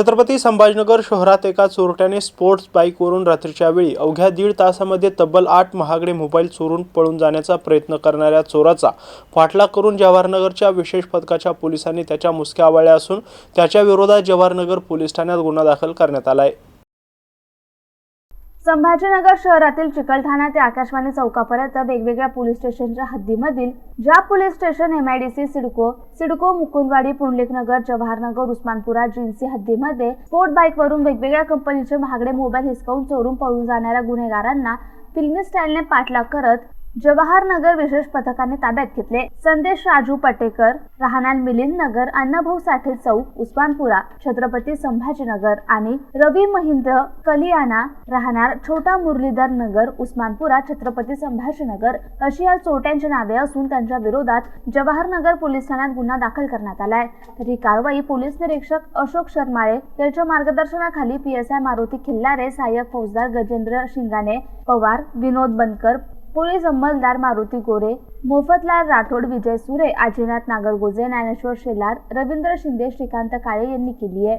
छत्रपती संभाजीनगर शहरात एका चोरट्याने स्पोर्ट्स बाईकवरून रात्रीच्या वेळी अवघ्या दीड तासामध्ये तब्बल आठ महागडे मोबाईल चोरून पळून जाण्याचा प्रयत्न करणाऱ्या चोराचा पाठलाग करून जवाहरनगरच्या विशेष पथकाच्या पोलिसांनी त्याच्या मुसक्या आवळल्या असून त्याच्या विरोधात जवाहरनगर पोलीस ठाण्यात गुन्हा दाखल करण्यात आला आहे. संभाजीनगर शहरातील चिकलठाणा ते आकाशवाणी चौकापर्यंत वेगवेगळ्या पोलीस स्टेशनच्या हद्दीमधील ज्या police station MIDC CIDCO CIDCO Mukundwadi Pundliknagar Jawaharnagar Osmanpura Jinsi हद्दीमध्ये sport बाईकवरून वेगवेगळ्या कंपनीचे महागडे मोबाईल हिसकावून चोरून पळून जाणाऱ्या गुन्हेगारांना फिल्मी स्टाईलने पाठलाग करत जवाहरनगर विशेष पथकाने ताब्यात घेतले. संदेश राजू पटेकर राहणार मिलिंद नगर अण्णाभाऊ साठे चौक उस्मानपुरा छत्रपती संभाजीनगर आणि रवी महिंद्र कलियाना राहणार छोटा मुरलीधर नगर उस्मानपुरा छत्रपती संभाजीनगर अशी या चोरट्यांची नावे असून त्यांच्या विरोधात जवाहरनगर पोलीस ठाण्यात गुन्हा दाखल करण्यात आलाय. तर ही कारवाई पोलीस निरीक्षक अशोक शर्माळे यांच्या मार्गदर्शनाखाली P S I Maruti Khillare सहाय्यक फौजदार गजेंद्र शिंगाणे पवार विनोद बनकर पोलीस अंमलदार मारुती गोरे मोफतलाल राठोड विजय सुरे आजीनाथ नागरगोजे ज्ञानेश्वर शेलार रवींद्र शिंदे श्रीकांत काळे यांनी केली आहे.